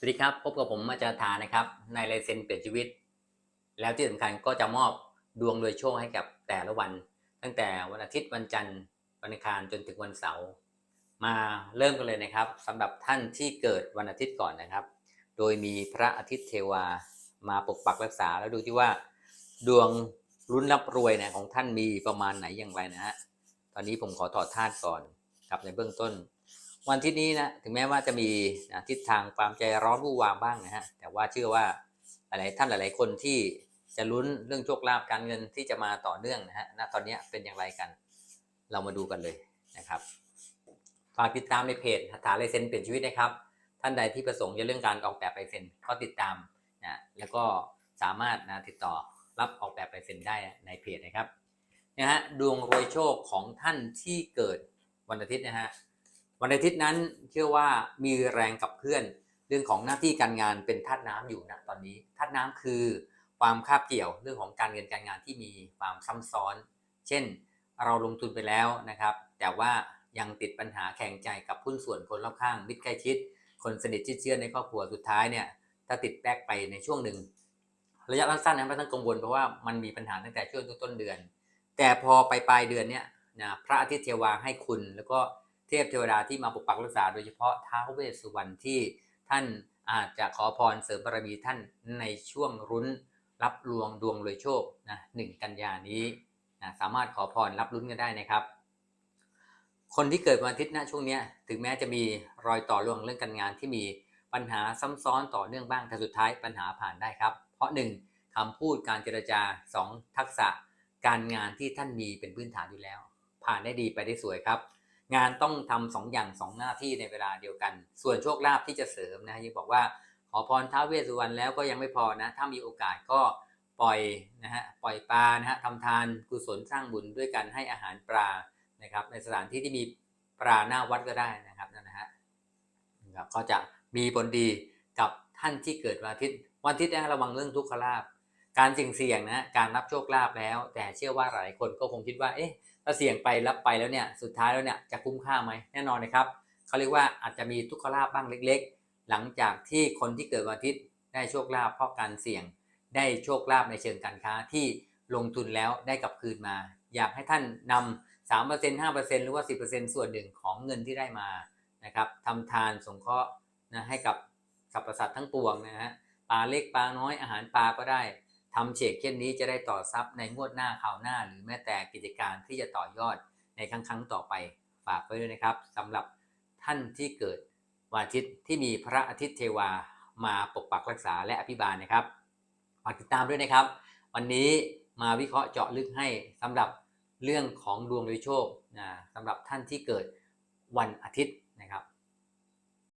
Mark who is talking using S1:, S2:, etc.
S1: สวัสดีครับ พบกับผมอาจารย์ธานะครับ ในลายเซ็นเปลี่ยนชีวิต แล้วที่สำคัญก็จะมอบดวงโดยโชคให้กับแต่ละวัน ตั้งแต่วันอาทิตย์วันจันทร์วันอังคารจนถึงวันเสาร์มาเริ่มกันเลยนะครับสำหรับท่านที่เกิดวันอาทิตย์ก่อนนะครับ โดยมีพระอาทิตย์เทวามาปกปักรักษาแล้วดูที่ว่า ดวงรุ้นรับรวยเนี่ยของท่านมีประมาณไหนอย่างไรนะฮะตอนนี้ผมขอถอดธาตุก่อนครับในเบื้องต้น วันที่นี้นะถึงแม้ว่าจะมีนะทิศทางความใจร้อนวู่วามบ้างนะฮะแต่ว่าเชื่อว่าหลายท่านหลาย ๆ คนที่จะลุ้นเรื่องโชคลาภการเงินที่จะมาต่อเนื่องนะฮะณตอนนี้เป็นอย่างไรกัน เรามาดูกันเลยนะครับฝากติดตามในเพจหัตถาลายเซ็นเปลี่ยนชีวิตนะครับ ท่านใดที่ประสงค์จะเรื่องการออกแบบลายเซ็นก็ติดตามนะแล้วก็สามารถนะติดต่อรับออกแบบลายเซ็นได้ในเพจนะครับนะฮะดวงรวยโชคของท่านที่เกิดวันอาทิตย์นะฮะ วันอาทิตย์นั้นเชื่อว่ามีแรงกับเพื่อน เรื่องของหน้าที่การงานเป็นธาตุน้ำอยู่นะตอนนี้ธาตุน้ำคือความคาบเกี่ยวเรื่องของการเงินการงานที่มีความซ้ำซ้อน เช่น เราลงทุนไปแล้วนะครับ แต่ว่ายังติดปัญหาแข่งใจกับหุ้นส่วนคนรอบข้างมิตรใกล้ชิด คนสนิทชิดเชื่อในครอบครัวสุดท้ายเนี่ยถ้าติดแป๊กไปในช่วงหนึ่ง ระยะสั้นๆนะไม่ต้องกังวลเพราะว่ามันมีปัญหาตั้งแต่ช่วงต้นเดือน แต่พอไปปลายเดือนเนี่ยนะพระอาทิตย์เทวาให้คุณแล้วก็ เทพเทวดาที่มาปกปักรักษา โดยเฉพาะท้าวเวสสุวรรณที่ท่านอาจจะขอพรเสริมบารมีท่านในช่วงรุ้นรับรวงดวงรวยโชคนะหนึ่งกันยานี้นะสามารถขอพรรับรุ้นกันได้นะครับ คนที่เกิดวันอาทิตย์ณช่วงนี้ถึงแม้จะมีรอยต่อรวงเรื่องการงานที่มีปัญหาซ้ำซ้อนต่อเนื่องบ้างแต่สุดท้ายปัญหาผ่านได้ครับ เพราะหนึ่งคำพูดการเจรจาสองทักษะการงานที่ท่านมีเป็นพื้นฐานอยู่แล้ว ผ่านได้ดีไปได้สวยครับ งานต้องทำสองอย่างสองหน้าที่ในเวลาเดียวกัน ส่วนโชคลาภที่จะเสริมนะยังบอกว่าขอพรท้าวเวสสุวรรณแล้วก็ยังไม่พอนะ ถ้ามีโอกาสก็ปล่อยนะฮะปล่อยปลานะฮะทำทานกุศลสร้างบุญด้วยการให้อาหารปลานะครับ ในสถานที่ที่มีปลาหน้าวัดก็ได้นะครับนั่นนะฮะนะครับก็จะมีผลดีกับท่านที่เกิดวันอาทิตย์วันอาทิตย์นะระวังเรื่องทุกขลาภ การเสี่ยงเสี่ยงนะการรับโชคลาภแล้ว แต่เชื่อว่าหลายคนก็คงคิดว่าเอ๊ะถ้าเสี่ยงไปรับไปแล้วเนี่ยสุดท้ายแล้วเนี่ยจะคุ้มค่าไหมแน่นอนนะครับเขาเรียกว่าอาจจะมีทุกขลาภบ้างเล็ก ๆ หลังจากที่คนที่เกิดวันอาทิตย์ได้โชคลาภเพราะการเสี่ยงได้โชคลาภในเชิงการค้าที่ลงทุนแล้วได้กลับคืนมา อยากให้ท่านนำสามเปอร์เซ็นต์ห้าเปอร์เซ็นต์หรือว่าสิบเปอร์เซ็นต์ส่วนหนึ่งของเงินที่ได้มานะครับทำทานสงเคราะห์นะให้กับสรรพสัตว์ทั้งปวงนะฮะปลาเล็กปลาน้อยอาหารปลาก็ได้ ทำเฉกเช่นนี้จะได้ต่อทรัพย์ในงวดหน้าคราวหน้า หรือแม้แต่กิจการที่จะต่อยอดในครั้งครั้งต่อไปฝากไว้ด้วยนะครับสำหรับท่านที่เกิดวันอาทิตย์ที่มีพระอาทิตย์เทวามาปกปักรักษาและอภิบาลนะครับฝากติดตามด้วยนะครับ วันนี้มาวิเคราะห์เจาะลึกให้สำหรับเรื่องของดวงโดยโชคนะสำหรับท่านที่เกิดวันอาทิตย์นะครับ